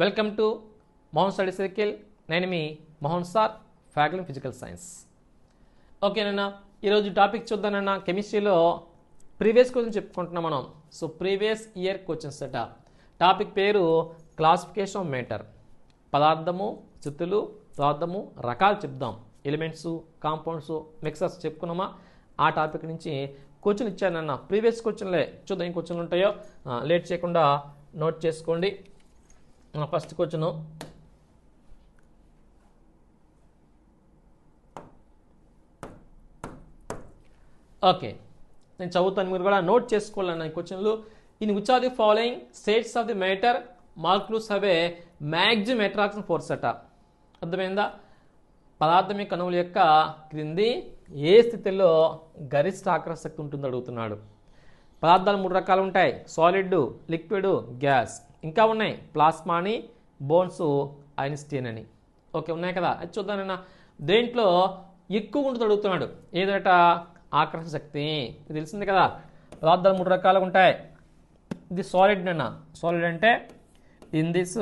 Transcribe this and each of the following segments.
Welcome to Mohan study circle. నేను మీ Mohan sir faculty physical science. ఓకేనన్నా ఈరోజు topic చూద్దానన్నా కెమిస్ట్రీలో ప్రీవియస్ క్వశ్చన్ చెప్పుకుంటున్నాం మనం. సో ప్రీవియస్ ఇయర్ క్వశ్చన్స్ అట. టాపిక్ పేరు క్లాసిఫికేషన్ ఆఫ్ మేటర్ పదార్థము చిత్తులు పదార్థము రకాలు చెప్దాం. ఎలిమెంట్స్ కాంపౌండ్స్ మిక్సర్స్ చెప్పుకున్నామా? ఆ టాపిక్ నుంచి క్వశ్చన్ ఇచ్చానన్న ప్రీవియస్ క్వశ్చన్లే. చూద్దాం ఏం క్వశ్చన్లు ఉంటాయో. లేట్ చేయకుండా నోట్ చేసుకోండి. ఫస్ట్ క్వశ్చన్ ఓకే నేను చదువుతాను మీరు కూడా నోట్ చేసుకోవాలన్న ఈ క్వశ్చన్లు in which are the following states of the matter మార్కులు సవే ఏ మ్యాక్సిమం అట్రాక్షన్ ఫోర్స్ అట అర్థమైందా? పదార్థం యొక్క అణువుల యొక్క క్రింది ఏ స్థితిలో గరిష్ట ఆకర్షక్తి ఉంటుందో అడుగుతున్నాడు. పదార్థాలు మూడు రకాలు ఉంటాయి. సాలిడ్ లిక్విడ్ గ్యాస్ ఇంకా ఉన్నాయి. ప్లాస్మా అని బోన్స్ ఐన్స్టీన్ అని. ఓకే ఉన్నాయి కదా? అది చూద్దానన్నా దేంట్లో ఎక్కువ ఉంటుంది అడుగుతున్నాడు. ఏదట? ఆకర్షణ శక్తి. ఇది తెలిసింది కదా? పదార్థాలు మూడు రకాలుగా ఉంటాయి. ఇది సాలిడ్ అన్న సాలిడ్ అంటే in this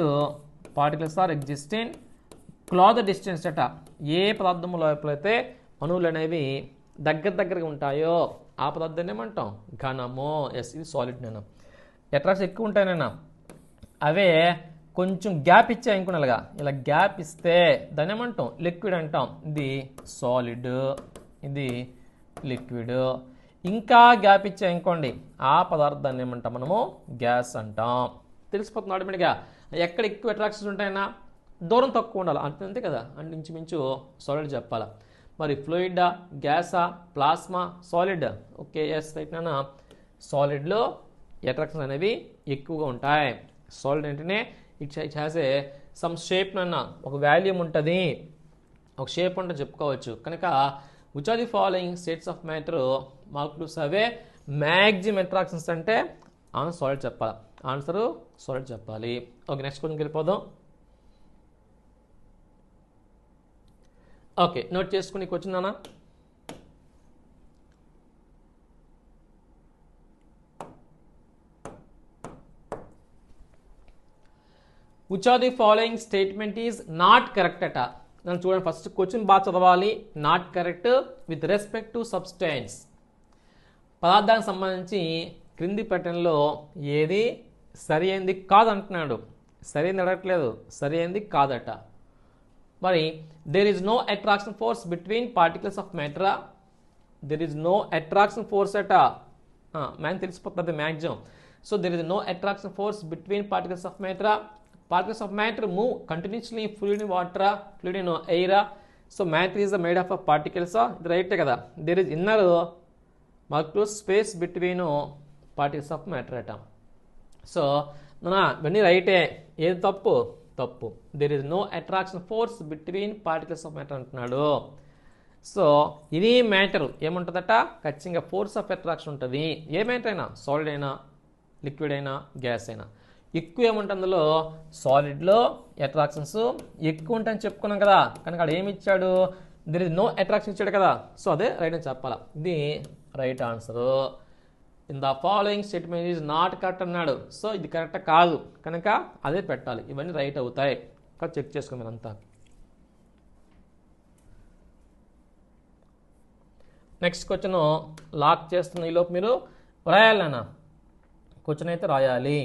particles are existing close distance అట. ఏ పదార్థము లోపలైతే అణువులు అనేవి దగ్గర దగ్గరగా ఉంటాయో ఆ పదార్థాన్ని ఏమంటాం? ఘనము. ఎస్ ఇది సాలిడ్ నేను ఎట్రాక్స్ ఎక్కువ ఉంటాయి నేను అవే కొంచెం గ్యాప్ ఇచ్చాయి అనుకున్నాగా ఇలా గ్యాప్ ఇస్తే దాన్ని ఏమంటాం? లిక్విడ్ అంటాం. ఇది సాలిడ్ ఇది లిక్విడ్. ఇంకా గ్యాప్ ఇచ్చాయి అనుకోండి ఆ పదార్థాన్ని ఏమంటాం మనము? గ్యాస్ అంటాం. తెలిసిపోతుంది ఆటోమేటిక్గా. ఎక్కడ ఎక్కువ అట్రాక్షన్స్ ఉంటాయన్నా దూరం తక్కువ ఉండాలి. అంతే అంతే కదా? అంటే ఇంచుమించు సాలిడ్ చెప్పాలా. మరి ఫ్లూయిడా గ్యాసా plasma solid okay yes right నాన్న సాలిడ్లో అట్రాక్షన్స్ అనేవి ఎక్కువగా ఉంటాయి. సాలిడ్ అంటేనే it it has a some shape నన్న ఒక వాల్యూమ్ ఉంటుంది. ఒక షేప్ ఉంటుంది చెప్పుకోవచ్చు. కనుక which are the following states of matter molecules away maximum attractions అంటే ఆన్సర్ సాలిడ్ చెప్పాలి. ఆన్సరు సాలిడ్ చెప్పాలి. ఓకే నెక్స్ట్ క్వశ్చన్కి వెళ్ళిపోదాం. ఓకే నోట్ చేసుకుని వచ్చిందానా which are the following statement is not correct అట. నన్ను చూడండి ఫస్ట్ క్వశ్చన్ బాగా చదవాలి. Not correct with respect to substance పదార్థానికి సంబంధించి క్రింది ప్రకటనలో ఏది సరి అయింది కాదంటున్నాడు. సరి అయింది అడగట్లేదు. సరి అయింది కాదట. మరి there is no attraction force between particles of మ్యాటరా there is no attraction force అట. మ్యాన్ తెలిసిపోతుంది maximum so there is no attraction force between particles of మ్యాటరా particles of matter move continuously fluid వాటరా water fluid in air so matter is made of of particles ఇది రైటే కదా there is inner multiple space between particles of matter అట so నా ఇవన్నీ రైటే ఏది తప్పు తప్పు there is no attraction force between particles of matter అంటున్నాడు సో ఇది మ్యాటర్ ఏముంటుందట ఖచ్చితంగా ఫోర్స్ ఆఫ్ అట్రాక్షన్ ఉంటుంది ఏ మ్యాటర్ అయినా సాలిడ్ అయినా లిక్విడ్ అయినా గ్యాస్ అయినా ఎక్కువ ఏముంటుంది అందులో సాలిడ్లో అట్రాక్షన్స్ ఎక్కువ ఉంటాయని చెప్పుకున్నాం కదా. కనుక అక్కడ ఏమి ఇచ్చాడు? దెర్ ఇస్ నో అట్రాక్షన్ ఇచ్చాడు కదా. సో అదే రైట్ అని చెప్పాలా. ఇది right answer in the following statement is not correct అన్నాడు. సో ఇది కరెక్ట్ కాదు. కనుక అదే పెట్టాలి. ఇవన్నీ రైట్ అవుతాయి. చెక్ చేసుకో మీరు అంతా నెక్స్ట్ క్వశ్చన్ లాక్ చేస్తున్న ఈలోపు మీరు రాయాలన్నా క్వశ్చన్ అయితే రాయాలి.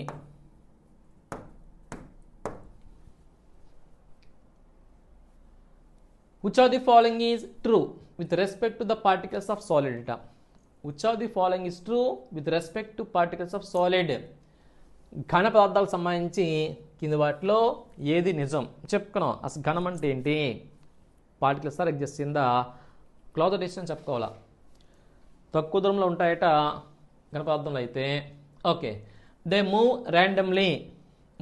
Which of the following is true with respect to the particles of solid ఇట which of the following is true with respect to particles of solid ఘన పదార్థాలకు సంబంధించి కింది వాటిలో ఏది నిజం? చెప్పుకున్నాం. అసలు ఘనం అంటే ఏంటి? Particles sir exist in the close distance చెప్పుకోవాలా? తక్కువ దూరంలో ఉంటాయట ఘన పదార్థంలో అయితే. Okay they move randomly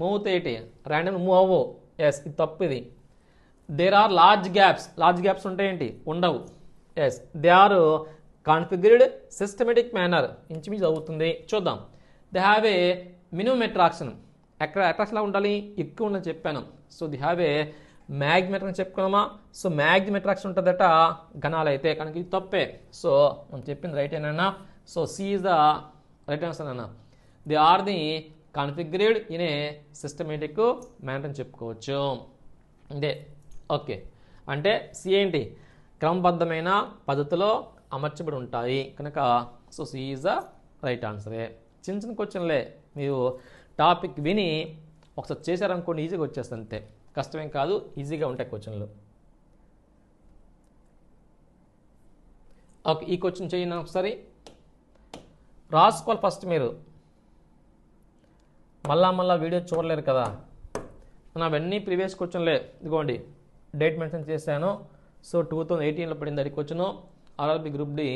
move తేటి random move అవ్వు. ఎస్ ఇది తప్పు ఇది. There are large gaps large gaps ఉంటాయేంటి ఉండవు. Yes they are configured systematic manner ఇంచుమించు అవుతుంది. చూద్దాం. They have a minimum attraction ఎక్కడ అట్రాక్షన్ ఉండాలి? ఎక్కువ ఉందని చెప్పాను. సో ది హ్యావ్ ఏ మ్యాగ్మెట్రన్ చెప్పుకున్నామా? సో మ్యాగ్జిమం అట్రాక్షన్ ఉంటుందట గణాలు అయితే. కనుక ఇది తప్పే. సో మనం చెప్పింది right ఏనన్నా so C is the right answer అన్న they are the configured in a systematic matter అని చెప్పుకోవచ్చు. ఇదే. ఓకే. అంటే సి ఏంటి? క్రమబద్ధమైన పద్ధతిలో అమర్చబడి ఉంటాయి కనుక so C is the right ఆన్సరే. చిన్న చిన్న క్వశ్చన్లే. మీరు టాపిక్ విని ఒకసారి చేశారనుకోండి ఈజీగా వచ్చేస్తుంది అంతే. కష్టమేం కాదు ఈజీగా ఉంటాయి క్వశ్చన్లు. ఓకే ఈ క్వశ్చన్ చేయండి ఒకసారి. రాసుకోవాలి ఫస్ట్ మీరు. మళ్ళా మళ్ళా వీడియో చూడలేరు కదా. అవన్నీ ప్రీవియస్ క్వశ్చన్లే. ఇదిగోండి. డేట్ మెన్షన్ చేశాను. సో టూ థౌజండ్ ఎయిటీన్లో పడింది అది క్వశ్చన్. ఆర్ఆర్బి గ్రూప్ డి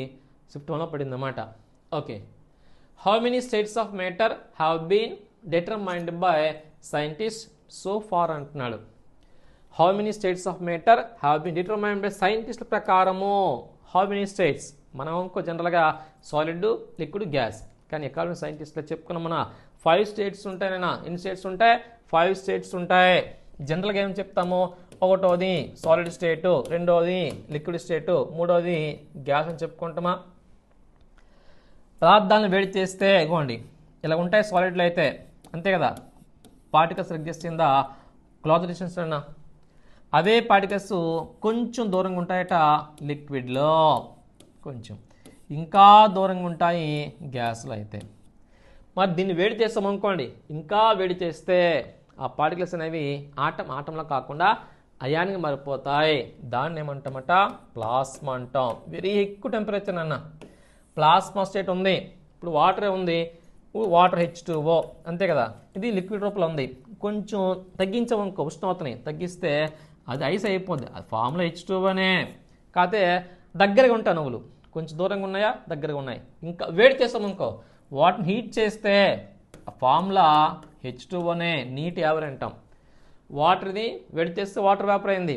ఫిఫ్త్ వన్లో పడింది అనమాట okay. How many states of matter have been determined by scientist so far అంటున్నాడు. How many states of matter have been determined by scientist ప్రకారము? హౌ మెనీ స్టేట్స్ మనం ఇంకో జనరల్గా సాలిడ్ లిక్విడ్ గ్యాస్ కానీ ఎకానమీ సైంటిస్ట్లో చెప్పుకున్నాం మన. ఫైవ్ స్టేట్స్ ఉంటాయనా ఎన్ని స్టేట్స్ ఉంటాయి? ఫైవ్ స్టేట్స్ ఉంటాయి. జనరల్గా ఏం చెప్తాము? ఒకటోది సాలిడ్ స్టేటు రెండోది లిక్విడ్ స్టేటు మూడోది గ్యాస్ అని చెప్పుకుంటామా? పదార్థాలను వేడి చేస్తే ఇగోండి ఇలా ఉంటాయి సాలిడ్లు అయితే అంతే కదా? Particles exist in the close distance అన్న. అదే పార్టికల్స్ కొంచెం దూరంగా ఉంటాయట లిక్విడ్లో కొంచెం. ఇంకా దూరంగా ఉంటాయి గ్యాస్లో అయితే. మరి దీన్ని వేడి చేస్తాం అనుకోండి ఇంకా వేడి చేస్తే ఆ పార్టికల్స్ అనేవి ఆటం ఆటంలో కాకుండా అయానికి మారిపోతాయి. దాన్ని ఏమంటామట? ప్లాస్మా అంటాం. వెరీ ఎక్కువ టెంపరేచర్ అన్న ప్లాస్మా స్టేట్ ఉంది. ఇప్పుడు వాటరే ఉంది. వాటర్ హెచ్ ఓ అంతే కదా? ఇది లిక్విడ్ రూపంలో ఉంది. కొంచెం తగ్గించమనుకో ఉష్ణోతని తగ్గిస్తే అది ఐస్ అయిపోద్ది. అది ఫామ్లో హెచ్ అనే. కాకపోతే దగ్గరగా ఉంటాయి నువ్వులు. కొంచెం దూరంగా ఉన్నాయా? దగ్గరగా ఉన్నాయి. ఇంకా వేడి చేస్తామనుకో వాటిని హీట్ చేస్తే ఆ ఫామ్లా హెచ్ అనే నీటి యావర్ అంటాం. వాటర్ది వేడి చేస్తే వాటర్ వేపర్ అయింది.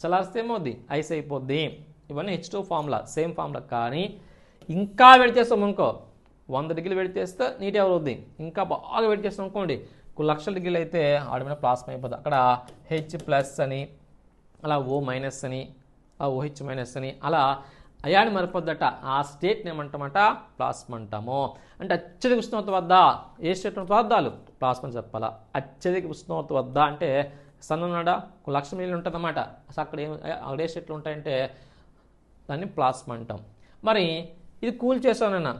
చలారిస్తే ఏమవుద్ది ఐస్ అయిపోద్ది. ఇవన్నీ H two formula same formula కానీ ఇంకా వేడి చేస్తాం అనుకో వంద డిగ్రీలు వేడి చేస్తే నీటి ఎవరు ఇంకా బాగా వేడి చేస్తాం అనుకోండి లక్షల డిగ్రీలు అయితే ఆడమైన ప్లాస్మా అయిపోతుంది అక్కడ హెచ్ ప్లస్ అని అలా ఓ మైనస్ అని ఆ ఓహెచ్ మైనస్ అని అలా అయాని మరిపోద్దట. ఆ స్టేట్ని ఏమంటామట ప్లాస్మా అంటాము అంటే అత్యధిక ఉష్ణోగ్రత వద్ద ఏ స్టేట్ పదార్థాలు ప్లాస్మా చెప్పాలా. అత్యధిక ఉష్ణోగ్రత వద్ద అంటే సన్ననాడ ఒక లక్ష మిల్లు ఉంటుందన్నమాట. అసలు అక్కడ ఏం అక్కడ ఏ స్టేట్లు ఉంటాయంటే దాన్ని ప్లాస్మా అంటాం మరి ఇది కూల్ చేసానన్న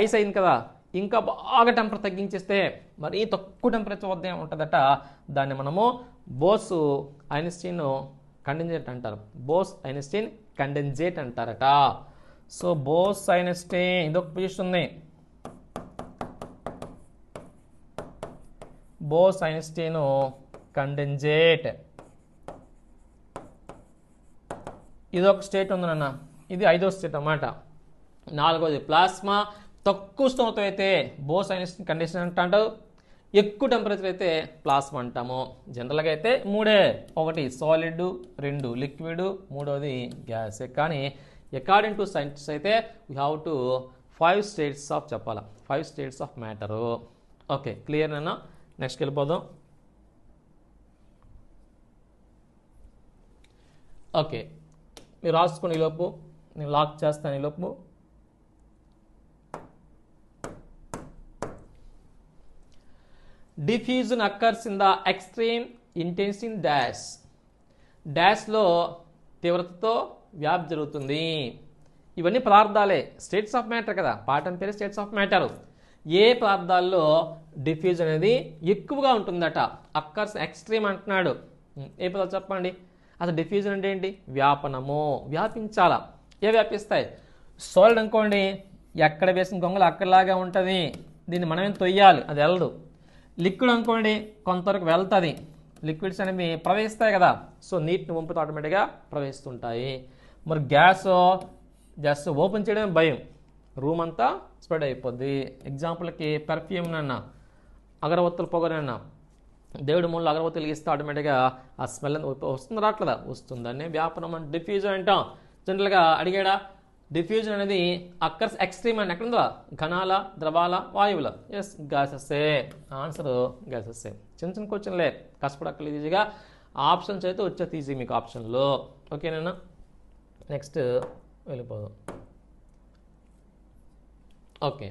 ఐస్ అయింది కదా. ఇంకా బాగా టెంపరేచర్ తగ్గించేస్తే మరి తక్కువ టెంపరేచర్ వద్ద ఏముంటుందట దాన్ని మనము బోస్ ఐన్స్టీన్ ఖండించేట అంటారు. బోస్ ఐన్స్టీన్ కండెన్జేట్ అంటారట. సో బోస్ ఐన్స్టీన్ ఇదొక పొజిషన్ ఉంది. బోస్ ఐన్స్టీన్ కండెన్జేట్ ఇది ఒక స్టేట్ ఉంది నాన్న. ఇది ఐదో స్టేట్ అన్నమాట. నాలుగోది ప్లాస్మా. తక్కువ ఉష్ణోగ్రత అయితే బోస్ ఐన్స్టీన్ కండిషన్ అంటారు. ఎక్కువ టెంపరేచర్ అయితే ప్లాస్మా అంటాము. జనరల్గా అయితే మూడే. ఒకటి సాలిడ్ రెండు లిక్విడ్ మూడోది గ్యాస్ కానీ అకార్డింగ్ టు సైంటిస్ట్ అయితే we have to five states of చెప్పాలా. Five states of matter okay clear నేను? నెక్స్ట్కి వెళ్ళిపోదాం. ఓకే మీరు రాసుకుని లోపు నేను లాక్ చేస్తాను ఈ లోపు. Diffusion occurs in the extreme intense in dash డాష్లో తీవ్రతతో వ్యాప్తి జరుగుతుంది. ఇవన్నీ పదార్థాలే. స్టేట్స్ ఆఫ్ మ్యాటర్ కదా. పాఠం పేరు స్టేట్స్ ఆఫ్ మ్యాటర్ ఏ పదార్థాల్లో డిఫ్యూజ్ అనేది ఎక్కువగా ఉంటుందట? అక్కర్స్ ఎక్స్ట్రీమ్ అంటున్నాడు. ఏ పదాలు చెప్పండి? అసలు డిఫ్యూజన్ అంటే ఏంటి? వ్యాపనము. వ్యాపించాలా? ఏ వ్యాపిస్తాయి? సోల్డ్ అనుకోండి. ఎక్కడ వేసిన గొంగలు అక్కడలాగా ఉంటుంది. దీన్ని మనమేం తొయ్యాలి? అది వెళ్ళదు లిక్విడ్ అనుకోండి కొంతవరకు వెళ్తుంది. లిక్విడ్స్ అనేవి ప్రవహిస్తాయి కదా సో నీటిని వంపుతో ఆటోమేటిక్గా ప్రవహిస్తుంటాయి. మరి గ్యాస్ జస్ట్ ఓపెన్ చేయడం భయం. రూమ్ అంతా స్ప్రెడ్ అయిపోద్ది. ఎగ్జాంపుల్కి పెర్ఫ్యూమ్ అగరవత్తులు అగరవత్తుల పొగనన్నా దేవుడి మూలలో అగరవత్తులు వెలిగిస్తే ఆటోమేటిక్గా ఆ స్మెల్ వస్తుంది రావట్లేదా? వస్తుందని వ్యాపారం అంటే డిఫ్యూజన్ అంటాం. జనరల్గా అడిగాడా? డిఫ్యూజన్ అనేది అక్కర్స్ ఎక్స్ట్రీమ్ అని ఎక్కడ ఉందా ఘనాల ద్రవాల వాయువుల. ఎస్ గ్యాసెస్సే ఆన్సర్ గ్యాసెస్సే చిన్న చిన్న క్వశ్చన్లే కష్టపడక్కర్లేదు ఈజీగా ఆప్షన్స్ అయితే వచ్చే ఈజీ మీకు ఆప్షన్లో ఓకేనా నెక్స్ట్ వెళ్ళిపోదాం. ఓకే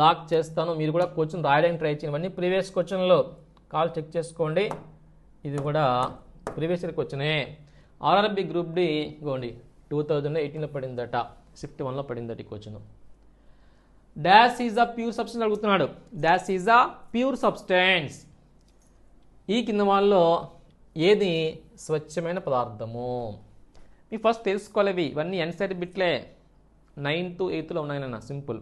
లాక్ చేస్తాను. మీరు కూడా క్వశ్చన్ రాయడానికి ట్రై చేయవన్నీ ప్రీవియస్ క్వశ్చన్లో కాల్ చెక్ చేసుకోండి. ఇది కూడా ప్రీవియస్ ఇయర్ క్వశ్చనే ఆర్ఆర్బి గ్రూప్ డి గోండి టూ థౌజండ్ ఎయిటీన్లో పడిందట షిఫ్ట్ వన్లో పడిందట ఈ question. Dash is a pure substance అడుగుతున్నాడు. Dash is a pure substance ఈ కింద వాళ్ళలో ఏది స్వచ్ఛమైన పదార్థము? మీ ఫస్ట్ తెలుసుకోలేవి. ఇవన్నీ ఎన్సైడ్ బిట్లే నైన్త్ ఎయిత్లో ఉన్నాయి నాన్న సింపుల్.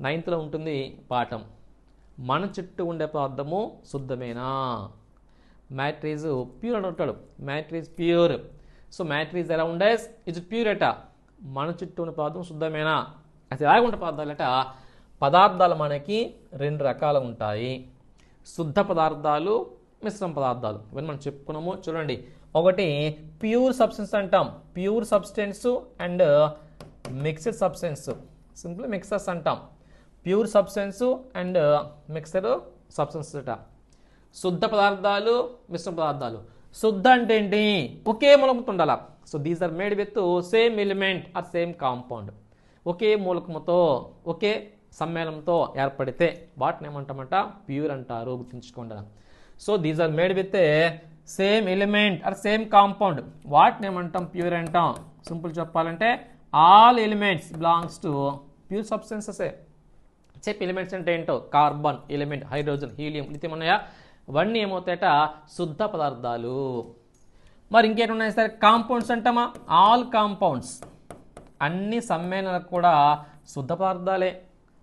నైన్త్లో ఉంటుంది పాఠం. మన చుట్టూ ఉండే పదార్థము శుద్ధమేనా? మ్యాట్రీజ్ ప్యూర్ అని ఉంటాడు మ్యాట్రీజ్ ప్యూర్ సో మ్యాట్రీజ్ ఎలా ఉండేస్ ఇజ్ ప్యూర్ అట మన చుట్టూ ఉన్న పదార్థం శుద్ధమేనా? అది ఎలాగుంటే ఉండే పదార్థాలట? పదార్థాలు మనకి రెండు రకాలు ఉంటాయి. శుద్ధ పదార్థాలు మిశ్రమ పదార్థాలు. ఇవన్నీ మనం చెప్పుకున్నాము. చూడండి. ఒకటి ప్యూర్ సబ్స్టెన్స్ అంటాం. Pure substance and mixed substance simple mixtures అంటాం. Pure substance and mixture substance అట. శుద్ధ పదార్థాలు మిశ్రమ పదార్థాలు. శుద్ధ అంటే ఏంటి ఒకే మూలకంతో ఉండాల so these are made with same element or same compound ఒకే మూలకముతో ఒకే సమ్మేళనంతో ఏర్పడితే వాటిని ఏమంటామంట? ప్యూర్ అంటారు గుర్తుంచుకోండి. So these are made with same element or same compound వాటిని ఏమంటాం? ప్యూర్ అంటాం. సింపుల్ చెప్పాలంటే all elements belongs to pure సబ్స్టెన్సెసే చెప్పి ఎలిమెంట్స్ అంటే ఏంటో? Carbon element hydrogen helium lithium ఉన్నాయా? ఇవన్నీ ఏమవుతాయట? శుద్ధ పదార్థాలు. మరి ఇంకేమున్నాయి ఉన్నాయి కాంపౌండ్స్ అంటామా? All compounds. అన్ని సమ్మేళనాలకు కూడా శుద్ధ పదార్థాలే.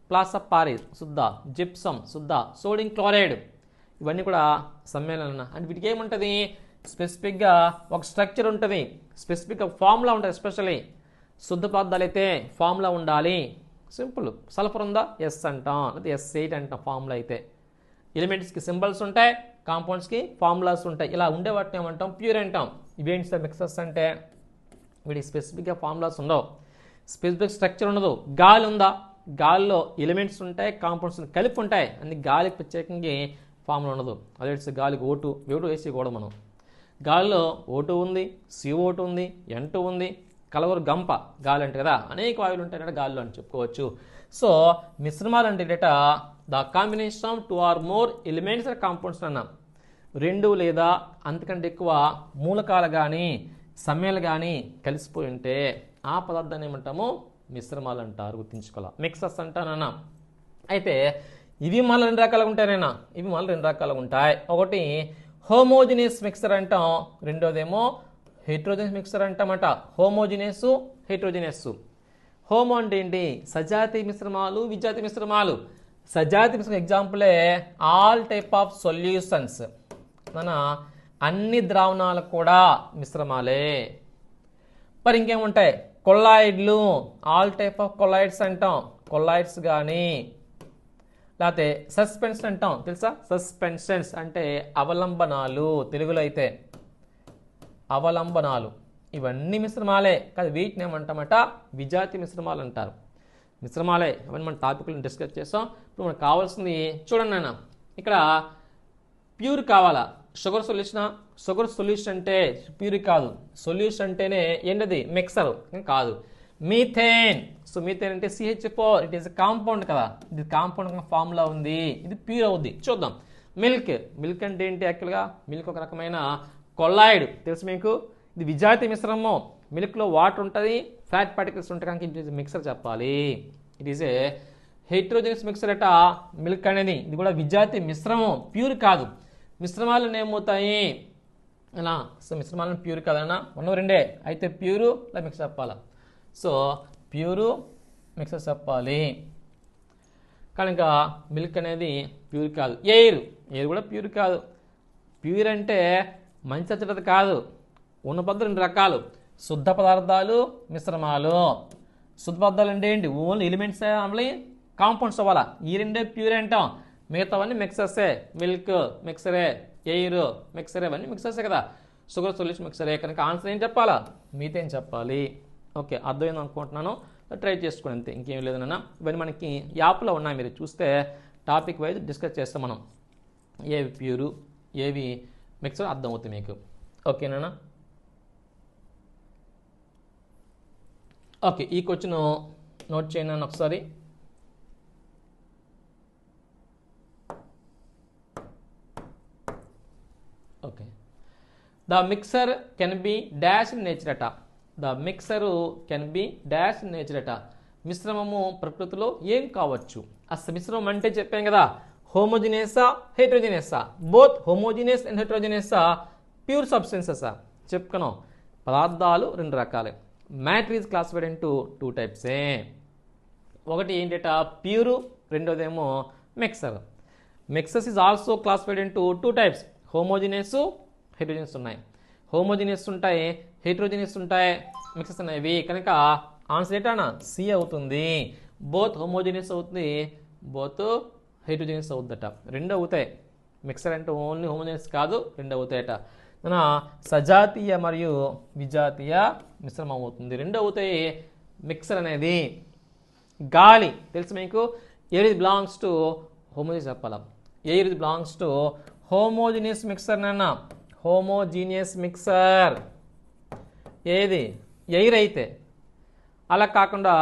ప్లాస్ ఆఫ్ పారిస్ శుద్ధ. జిప్సం శుద్ధ. Sodium chloride. ఇవన్నీ కూడా సమ్మేళనాలు అంటే వీటికి ఏముంటుంది? స్పెసిఫిక్గా ఒక స్ట్రక్చర్ ఉంటుంది. స్పెసిఫిక్గా ఫార్ములా ఉంటుంది ఎస్పెషల్లీ శుద్ధ పదార్థాలు అయితే ఫార్ములా ఉండాలి. సింపుల్. సల్ఫర్ ఉందా? ఎస్ అంటాం. లేదా ఎస్ ఎయిట్ అంటాం ఫార్ములా అయితే. ఎలిమెంట్స్కి సింబల్స్ ఉంటాయి కాంపౌండ్స్కి ఫార్ములాస్ ఉంటాయి. ఇలా ఉండే వాటిని ఏమంటాం ప్యూర్ అంటాం. ఇవేంటి సార్ మిక్సర్స్ అంటే? వీటికి స్పెసిఫిక్గా ఫార్ములాస్ ఉండవు. స్పెసిఫిక్ స్ట్రక్చర్ ఉండదు. గాలి ఉందా? గాలిలో ఎలిమెంట్స్ ఉంటాయి కాంపౌండ్స్ కలిపి ఉంటాయి. అన్ని గాలికి ప్రత్యేకంగా ఫార్ములా ఉండదు. అదే గాలికి ఓటు ఓటు వేసి కూడా మనం. గాలిలో ఓటు ఉంది సిఓటు ఉంది ఎంటు ఉంది కలవరు గంప గాలి అంటే కదా అనేక వాయువులు ఉంటాయి గాలిలో అని చెప్పుకోవచ్చు. సో మిశ్రమాలు అంటే data the combination of two or more elements or compounds అన్నాం. రెండు లేదా అంతకంటే ఎక్కువ మూలకాలు కానీ సమ్మెలు కానీ కలిసిపోయి ఉంటే ఆ పదార్థాన్ని ఏమంటాము? మిశ్రమాలు అంటారు గుర్తించుకోవాలి. మిక్సర్స్ అంటానన్నా. అయితే ఇవి మళ్ళీ రెండు రకాలుగా ఉంటాయనైనా? ఇవి మళ్ళీ రెండు రకాలుగా ఉంటాయి. ఒకటి హోమోజినియస్ మిక్సర్ అంటాం. రెండోదేమో హెట్రోజినియస్ మిక్సర్ అంటామట. హోమోజినియస్ హెట్రోజినియస్ హోమో అంటే ఏంటి? సజాతి మిశ్రమాలు విజాతి మిశ్రమాలు. సజాతి మిశ్రమ ఎగ్జాంపులే ఆల్ టైప్ ఆఫ్ సొల్యూషన్స్. మన అన్ని ద్రావణాలు కూడా మిశ్రమాలే. మరి ఇంకేముంటాయి? కొల్లాయిడ్లు ఆల్ టైప్ ఆఫ్ కొల్లాయిడ్స్ అంటాం. కొల్లాయిడ్స్ కానీ లేకపోతే సస్పెన్స్ అంటాం. తెలుసా? సస్పెన్షన్స్ అంటే అవలంబనాలు. తెలుగులో అయితే అవలంబనాలు. ఇవన్నీ మిశ్రమాలే. కాదు వీటిని ఏమంటామట? విజాతి మిశ్రమాలు అంటారు. మిశ్రమాలే. అవన్నీ మన టాపిక్లు డిస్కస్ చేస్తాం. ఇప్పుడు మనకు కావాల్సింది చూడండి నాన్న. ఇక్కడ ప్యూర్ కావాలా? షుగర్ సొల్యూషనా? షుగర్ సొల్యూషన్ అంటే ప్యూర్ కాదు. సొల్యూషన్ అంటేనే ఏంటది? మిక్సర్. కాదు. మీథేన్. సో మీథేన్ అంటే CH four it is compound కదా. ఇది కాంపౌండ్ ఫార్ములా ఉంది. ఇది ప్యూర్ అవుద్ది. చూద్దాం. మిల్క్ మిల్క్ అంటే ఏంటి యాక్చువల్గా మిల్క్ ఒక రకమైన కొల్లాయిడ్. తెలుసు మీకు? ఇది విజాతి మిశ్రమం. మిల్క్లో వాటర్ ఉంటుంది. ఫ్యాట్ పార్టికల్స్ ఉంటాయి కనుక ఇట్ ఈస్ మిక్సర్ చెప్పాలి. It is a heterogeneous mixture అట మిల్క్ అనేది. ఇది కూడా విజాతి మిశ్రమం ప్యూర్ కాదు. మిశ్రమాలు ఏమవుతాయి అలా సో మిశ్రమాలను ప్యూర్ కాదన్నా? ఉన్న రెండే. అయితే ప్యూరు ఇలా మిక్సర్ చెప్పాలా? సో ప్యూరు మిక్సర్ చెప్పాలి. కనుక మిల్క్ అనేది ప్యూర్ కాదు. ఎయిర్ ఎయిర్ కూడా ప్యూర్ కాదు. ప్యూర్ అంటే మంచి చెడ్డది కాదు. ఉన్న పద్ధతి రెండు రకాలు. శుద్ధ పదార్థాలు మిశ్రమాలు. శుద్ధ పదార్థాలు అంటే ఏంటి? ఓన్లీ ఎలిమెంట్స్ అమలై కాంపౌండ్స్ అవ్వాలా? ఈ రెండే ప్యూర్ అంటాం. మిగతావన్నీ మిక్సర్సే మిల్క్ మిక్సరే. ఎయిర్ మిక్సరే. అవన్నీ మిక్సర్సే కదా. షుగర్ సొల్యూషన్ మిక్సరే. కనుక ఆన్సర్ ఏం చెప్పాలా? మీతేం చెప్పాలి. ఓకే అర్థమైంది అనుకుంటున్నాను. ట్రై చేసుకోండి అంతే. ఇంకేం లేదన్నా ఇవన్నీ మనకి యాప్లో ఉన్నాయి. మీరు చూస్తే టాపిక్ వైజ్ డిస్కస్ చేస్తాం మనం. ఏవి ప్యూరు ఏవి మిక్సర్ అర్థమవుతుంది మీకు. ఓకేనా ఓకే ఈ క్వశ్చన్ నోట్ చేయను ఒకసారి. Okay the mixture can be dash నేచరట the mixture can be dash నేచరట మిశ్రమము ప్రకృతిలో ఏం కావచ్చు? అసలు మిశ్రమం అంటే చెప్పాను కదా హోమోజినేసా హైడ్రోజినేసా బోత్ హోమోజినేస్ అండ్ హైడ్రోజినేసా ప్యూర్ సబ్స్టెన్సెసా చెప్పుకున్నాం. పదార్థాలు రెండు రకాలే. Matter is classified in two టైప్సే ఒకటి ఏంటంటే pure రెండోదేమో mixture mixtures is also classified in two types homogeneous heterogeneous ఉన్నాయి. హోమోజినియస్ ఉంటాయి హెట్రోజినియస్ ఉంటాయి మిక్సర్స్ అనేవి. కనుక ఆన్సర్ ఏంటన్నా? సి అవుతుంది. బోత్ హోమోజినియస్ అవుతుంది బోత్ హెట్రోజినియస్ అవుతుందట రెండు అవుతాయి. మిక్సర్ అంటే ఓన్లీ హోమోజినియస్ కాదు రెండు అవుతాయట. మన సజాతీయ మరియు విజాతీయ మిశ్రమం అవుతుంది రెండవతాయి మిక్సర్ అనేది. గాలి. తెలుసు మీకు? Air is belongs to homogeneous చెప్పాల air is belongs to homogeneous mixture నాన్న. హోమోజీనియస్ మిక్సర్ ఏది? ఎయిర్ అయితే. అలా కాకుండా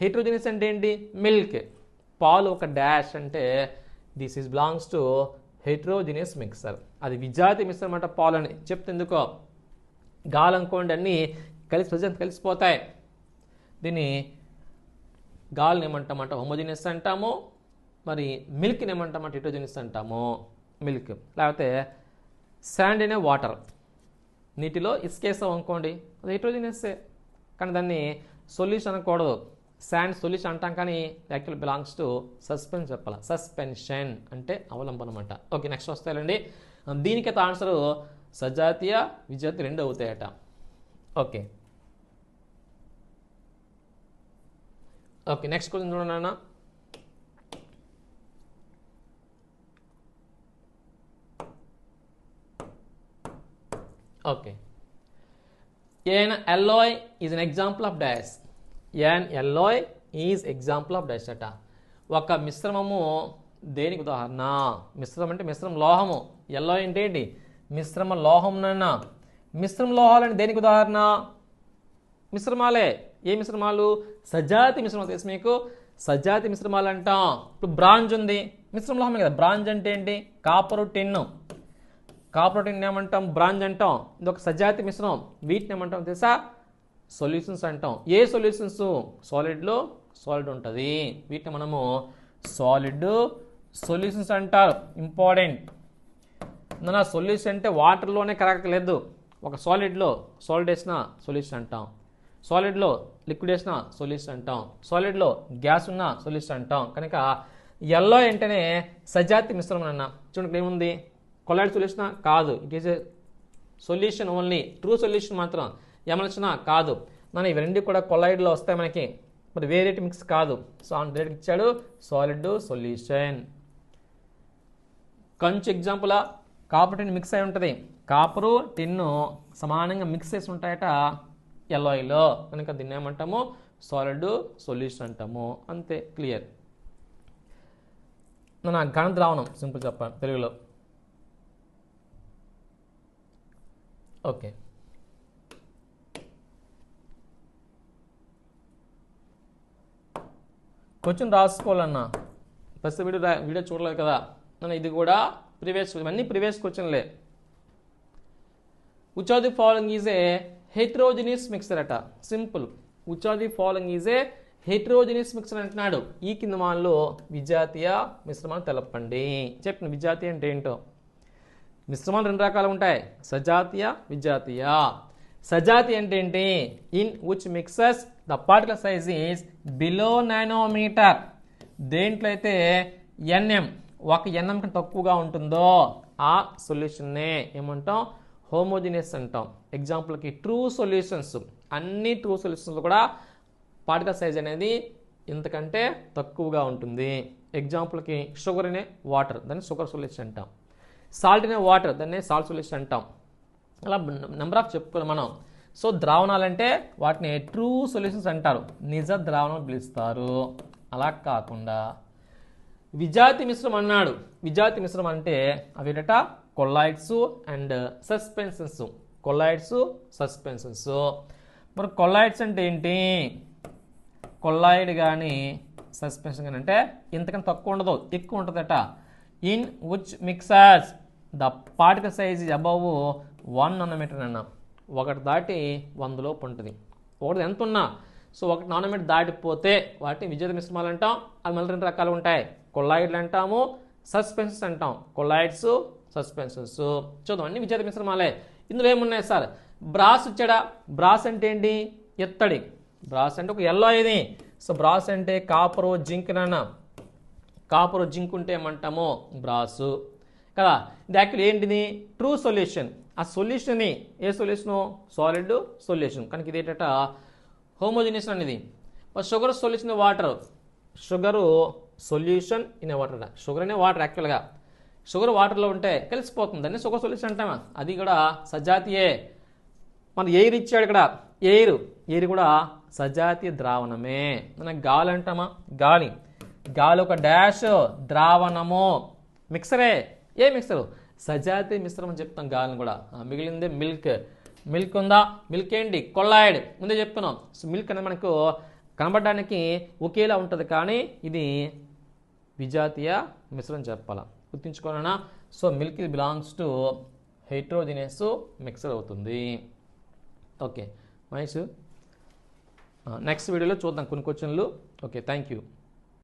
హెట్రోజినియస్ అంటే ఏంటి? మిల్క్ పాలు ఒక డాష్ అంటే this is belongs to heterogeneous mixture. అది విజాతి మిశ్రమం అంట పాలని. చెప్తే ఎందుకో? గాలనుకోండి అన్నీ కలిసి ప్రజెంట్ కలిసిపోతాయి. దీన్ని గాలిని ఏమంటామంట హోమోజినియస్ అంటాము. మరి మిల్క్ని ఏమంటామంట హెట్రోజినియస్ అంటాము. మిల్క్. లేకపోతే శాండ్ అనే వాటర్. నీటిలో ఇసుకేసాం అనుకోండి. అది హెట్రోజినియస్సే. కానీ దాన్ని సొల్యూషన్ అనకూడదు. శాండ్ సొల్యూషన్ అంటాం కానీ యాక్చువల్ బిలాంగ్స్ టు సస్పెన్స్ చెప్పాలి. సస్పెన్షన్ అంటే అవలంబనం అనమాట ఓకే నెక్స్ట్ వస్తాయండి um, దీనికైతే ఆన్సర్ సజాతీయ విజాతి రెండు అవుతాయట. ఓకే ఓకే నెక్స్ట్ క్వశ్చన్ చూడండి నాన్న. ఓకే ఏదైనా alloy is an example of dais an alloy is example of dash ఒక మిశ్రమము దేనికి ఉదాహరణ? మిశ్రమం అంటే మిశ్రమ లోహము. ఎల్లోయ్ అంటే ఏంటి? మిశ్రమ లోహంనన్నా మిశ్రమ లోహాలని దేనికి ఉదాహరణ? మిశ్రమాలే. ఏ మిశ్రమాలు? సజాతి మిశ్రమాలు తెలుసు మీకు? సజాతి మిశ్రమాలు అంటాం. ఇప్పుడు బ్రాంజ్ ఉంది. మిశ్రమ లోహమే కదా. బ్రాంజ్ అంటే ఏంటి? కాపరు టిన్. కాపరు టిన్ ఏమంటాం? బ్రాంజ్ అంటాం. ఇది ఒక సజాతి మిశ్రమం. వీటిని ఏమంటాం తెలుసా? సొల్యూషన్స్ అంటాం. ఏ సొల్యూషన్స్? సాలిడ్లో సాలిడ్ ఉంటుంది. వీటిని మనము సాలిడ్ సొల్యూషన్స్ అంటారు. ఇంపార్టెంట్. నా సొల్యూషన్ అంటే వాటర్లోనే కరెక్ట్ లేదు. ఒక సాలిడ్లో సాలిడ్ వేసిన సొల్యూషన్ అంటాం. సాలిడ్లో లిక్విడ్ వేసిన సొల్యూషన్ అంటాం. సాలిడ్లో గ్యాస్ ఉన్న సొల్యూషన్ అంటాం. కనుక ఎల్లో ఏంటనే సజాతి మిశ్రమం అన్న. చూడండి ఏముంది? కొలాయిడ్ సొల్యూషన్ కాదు. It is solution only true solution మాత్రం ఏమనొచ్చినా కాదు. మనం ఇవి రెండు కూడా కొలైడ్లో వస్తాయి మనకి. మరి వేరేటి మిక్స్ కాదు. సో ఆన్ డైరెక్ట్ ఇచ్చాడు సాలిడ్ సొల్యూషన్ కంచు ఎగ్జాంపులా కాపర్ టిన్ మిక్స్ అయి ఉంటుంది. కాపరు టిన్ను సమానంగా మిక్స్ చేసి ఉంటాయట ఎల్లోయిలో కనుక దీన్ని ఏమంటాము? సాలిడ్ సొల్యూషన్ అంటాము. అంతే క్లియర్ నా ఘన ద్రావణం సింపుల్ చెప్పాను తెలుగులో. ఓకే. క్వశ్చన్ రాసుకోవాలన్నా. ఫస్ట్ వీడియో వీడియో చూడలేదు కదా. నన్ను ఇది కూడా ప్రీవియస్ ఇవన్నీ previous క్వశ్చన్లే. Which the following is a heterogeneous mixture అట? Simple which are the following is a heterogeneous mixture అంటున్నాడు? ఈ కింద వాళ్ళలో విజాతీయ మిశ్రమాన్ని తెలపండి. చెప్పిన విజాతీయ అంటే ఏంటో? మిశ్రమాలు రెండు రకాలు ఉంటాయి. సజాతీయ విజాతీయ. సజాతి అంటే ఏంటి? In which mixtures the particle size is below nanometer. దేంట్లో అయితే ఎన్ఎం ఒక ఎన్ఎం కంటే తక్కువగా ఉంటుందో ఆ సొల్యూషన్నే ఏమంటాం? హోమోజినియస్ అంటాం. ఎగ్జాంపుల్కి ట్రూ సొల్యూషన్స్ అన్ని ట్రూ సొల్యూషన్స్ కూడా పార్టికల్ సైజ్ అనేది ఇంతకంటే తక్కువగా ఉంటుంది. ఎగ్జాంపుల్కి షుగర్ అనే వాటర్ దాన్ని షుగర్ సొల్యూషన్ అంటాం. సాల్ట్ అనే వాటర్ దాన్ని సాల్ట్ సొల్యూషన్ అంటాం. అలా నెంబర్ ఆఫ్ చెప్పుకోవాలి మనం. సో ద్రావణాలంటే వాటిని ట్రూ సొల్యూషన్స్ అంటారు. నిజ ద్రావణం పిలుస్తారు. అలా కాకుండా విజాతి మిశ్రమం అన్నాడు. విజాతి మిశ్రమం అంటే అవిటట కొల్లాయిడ్స్ అండ్ సస్పెన్సన్స్ కొల్లాయిడ్స్ సస్పెన్సన్స్ మరి కొల్లాయిడ్స్ అంటే ఏంటి? కొల్లాయిడ్ కానీ సస్పెన్షన్ కానీ అంటే ఇంతకన్నా తక్కువ ఉండదు. ఎక్కువ ఉంటుందట. In which mixtures the particle size is above one nanometer అన్న. ఒకటి దాటి వందలోపు ఉంటుంది. ఒకటి ఎంత ఉన్నా సో ఒకటి నానోమీటర్ దాటిపోతే వాటిని విద్యుత్ మిశ్రమాలు అంటాం అవి మళ్ళీ రెండు రకాలు ఉంటాయి. కొల్లాయిడ్లు అంటాము సస్పెన్సెస్ అంటాం. Colloids suspensions. చూద్దాం అన్ని విద్యుత్ మిశ్రమాలే. ఇందులో ఏమున్నాయి సార్? బ్రాస్ ఇచ్చాడా బ్రాస్ అంటే ఏంటి? ఎత్తడి. బ్రాస్ అంటే ఒక ఎల్లో ఇది. సో బ్రాస్ అంటే కాపరు జింక్ నాన్న. కాపరు జింక్ ఉంటే ఏమంటాము? బ్రాసు. కదా? ఇది యాక్చువల్ ఏంటిది? ట్రూ సొల్యూషన్ ఆ సొల్యూషన్ని ఏ సొల్యూషను సాలిడ్ సొల్యూషన్ కనుక ఇది ఏంటట హోమోజినేషన్ అనేది sugar solution water sugar solution in water sugar అనే వాటర్ యాక్చువల్గా షుగర్ వాటర్లో ఉంటే కలిసిపోతుంది. దాన్ని షుగర్ సొల్యూషన్ అంటామా? అది కూడా సజాతీయే. మన ఎయిర్ ఇచ్చాడు ఇక్కడ. ఎయిర్ ఎయిర్ కూడా సజాతీయ ద్రావణమే. మన గాలి అంటామా? గాలి. గాలి ఒక డాష్ ద్రావణము. మిక్సరే ఏ మిక్సరు? సజాతి మిశ్రమం చెప్తాం గాలిని కూడా. మిగిలిందే మిల్క్. మిల్క్ ఉందా? మిల్క్ ఏంటి? కొల్లాయిడ్. ముందే చెప్తున్నాం. సో మిల్క్ అనేది మనకు కనబడడానికి ఒకేలా ఉంటుంది కానీ ఇది విజాతీయ మిశ్రమం చెప్పాలా. గుర్తుంచుకోవాలన్నా so milk belongs to heterogeneous mixture అవుతుంది. ఓకే. మహేష్ నెక్స్ట్ వీడియోలో చూద్దాం కొన్ని క్వశ్చన్లు ఓకే థ్యాంక్ యూ